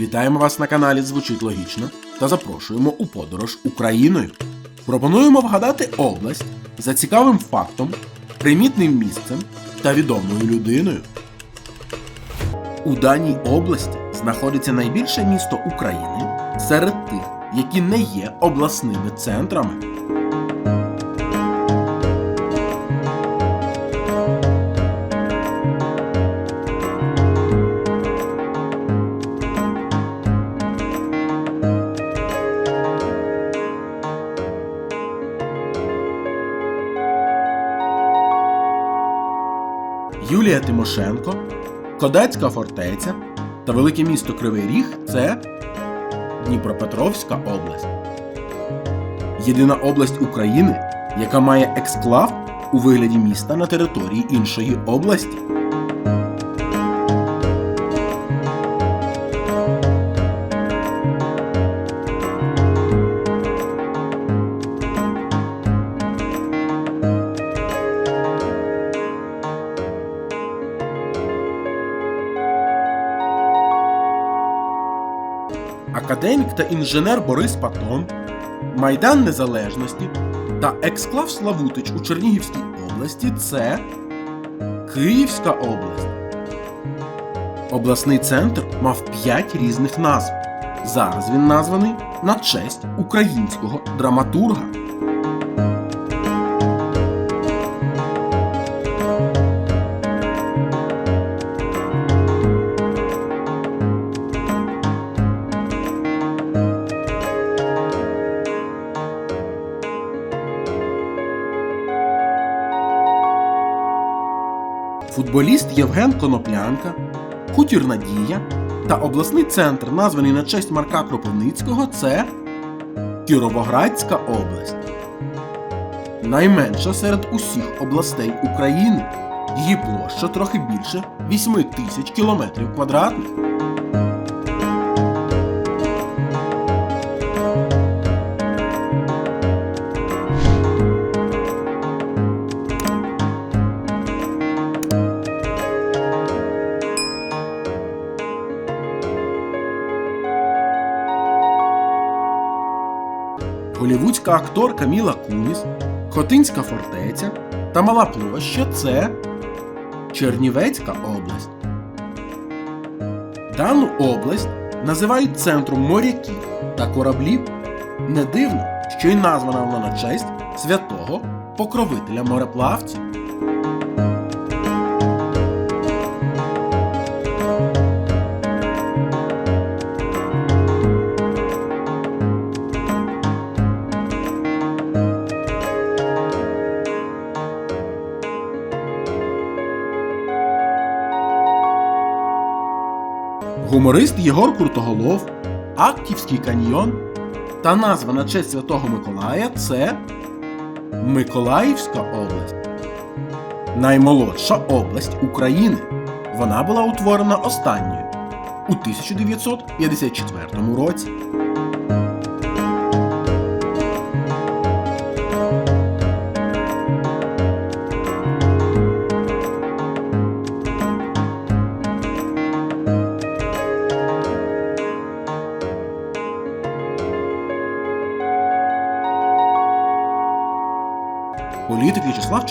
Вітаємо вас на каналі Звучить Логічно та запрошуємо у подорож Україною. Пропонуємо вгадати область за цікавим фактом, примітним місцем та відомою людиною. У даній області знаходиться найбільше місто України серед тих, які не є обласними центрами. Юлія Тимошенко, Кодацька фортеця та велике місто Кривий Ріг це Дніпропетровська область. Єдина область України, яка має ексклав у вигляді міста на території іншої області. Та інженер Борис Патон, Майдан Незалежності та Ексклав Славутич у Чернігівській області це Київська область. Обласний центр мав 5 різних назв. Зараз він названий на честь українського драматурга. Футболіст Євген Коноплянка, Хутір Надія та обласний центр, названий на честь Марка Кропивницького, це Кіровоградська область. Найменша серед усіх областей України. Її площа трохи більше 8 тисяч кілометрів квадратних. Голівудська акторка Міла Куніс, Хотинська фортеця та Мала площа це Чернівецька область. Дану область називають центром моряків та кораблів. Не дивно, що й названа вона на честь святого покровителя мореплавців. Гуморист Єгор Крутоголов, Актівський каньйон та назва на честь Святого Миколая це Миколаївська область. Наймолодша область України. Вона була утворена останньою у 1954 році.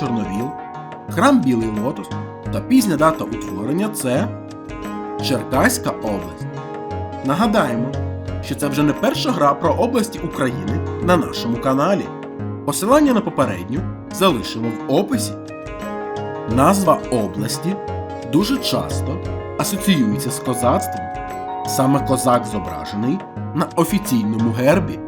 Чорновіл, храм Білий Лотос та пізня дата утворення це Черкаська область. Нагадаємо, що це вже не перша гра про області України на нашому каналі. Посилання на попередню залишимо в описі. Назва області дуже часто асоціюється з козацтвом. Саме козак зображений на офіційному гербі.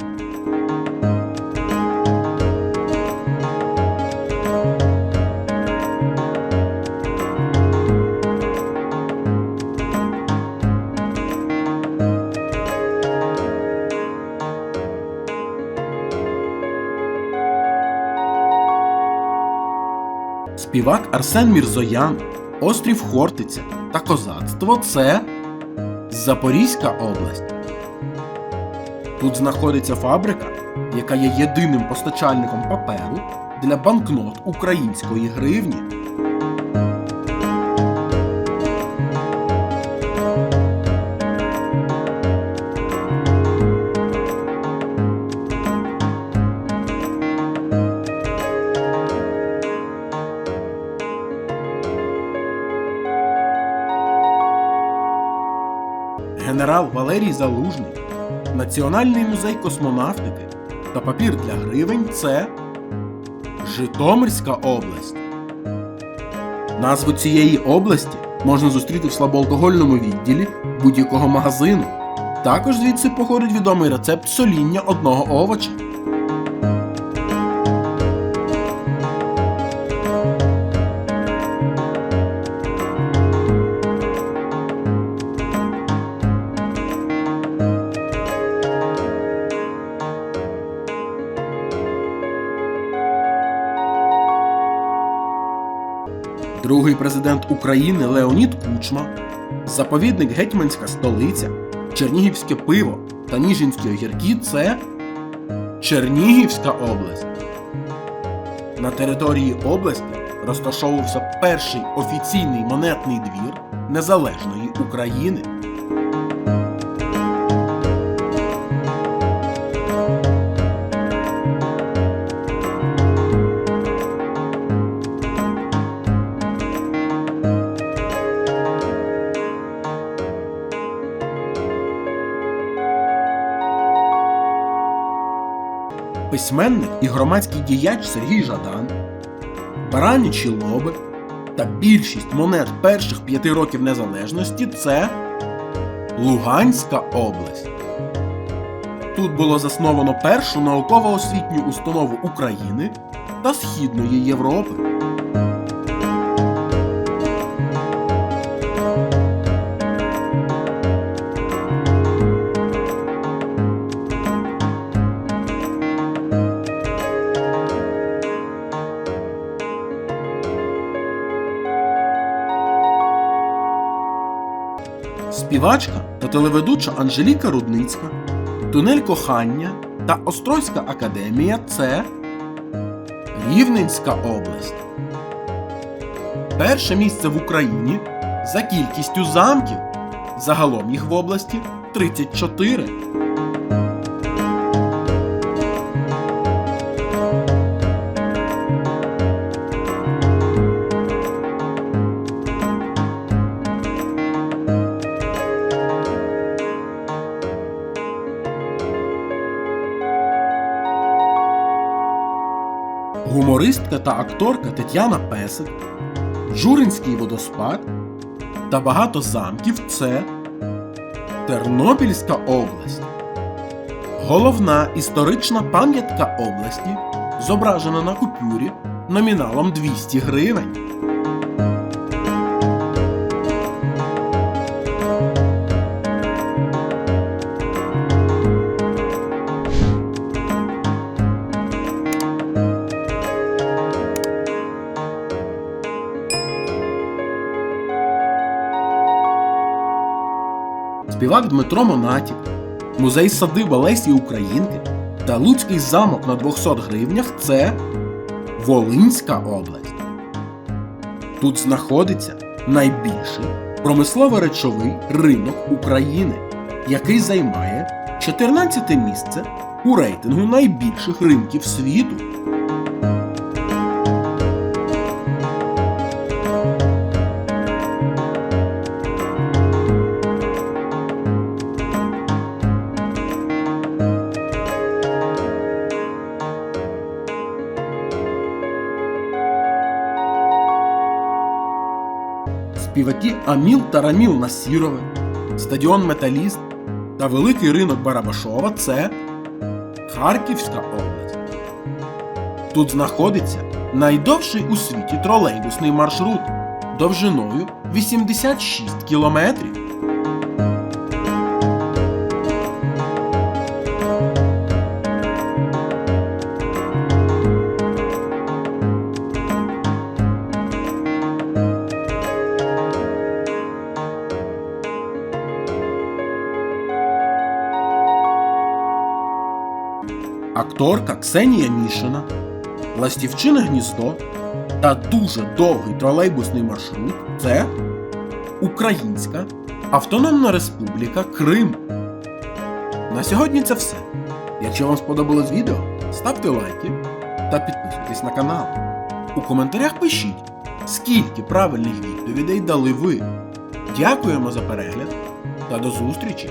Співак Арсен Мірзоян, острів Хортиця та козацтво це Запорізька область. Тут знаходиться фабрика, яка є єдиним постачальником паперу для банкнот української гривні. Генерал Валерій Залужний, Національний музей космонавтики та папір для гривень це Житомирська область. Назву цієї області можна зустріти в слабоалкогольному відділі будь-якого магазину. Також звідси походить відомий рецепт соління одного овоча. Другий президент України Леонід Кучма, заповідник Гетьманська столиця, Чернігівське пиво та Ніжинські огірки це Чернігівська область. На території області розташовувався перший офіційний монетний двір Незалежної України. Письменник і громадський діяч Сергій Жадан, баранічі лоби та більшість монет перших п'яти років незалежності це Луганська область. Тут було засновано першу науково-освітню установу України та Східної Європи. Співачка та телеведуча Анжеліка Рудницька, Тунель кохання та Острозька академія це Рівненська область. Перше місце в Україні за кількістю замків. Загалом їх в області 34. Гумористка та акторка Тетяна Песик, Журинський водоспад та багато замків це Тернопільська область. Головна історична пам'ятка області зображена на купюрі номіналом 200 гривень. Співак Дмитро Монатік, музей садиба Лесі Українки та Луцький замок на 200 гривнях це Волинська область. Тут знаходиться найбільший промислово-речовий ринок України, який займає 14 місце у рейтингу найбільших ринків світу. Співаки Аміл та Раміл Насірове, стадіон Металіст та великий ринок Барабашова це Харківська область. Тут знаходиться найдовший у світі тролейбусний маршрут довжиною 86 кілометрів. Акторка Ксенія Мішина, Ластівчине гніздо та дуже довгий тролейбусний маршрут це Українська Автономна Республіка Крим. На сьогодні це все. Якщо вам сподобалось відео, ставте лайки та підписуйтесь на канал. У коментарях пишіть, скільки правильних відповідей дали ви. Дякуємо за перегляд та до зустрічі!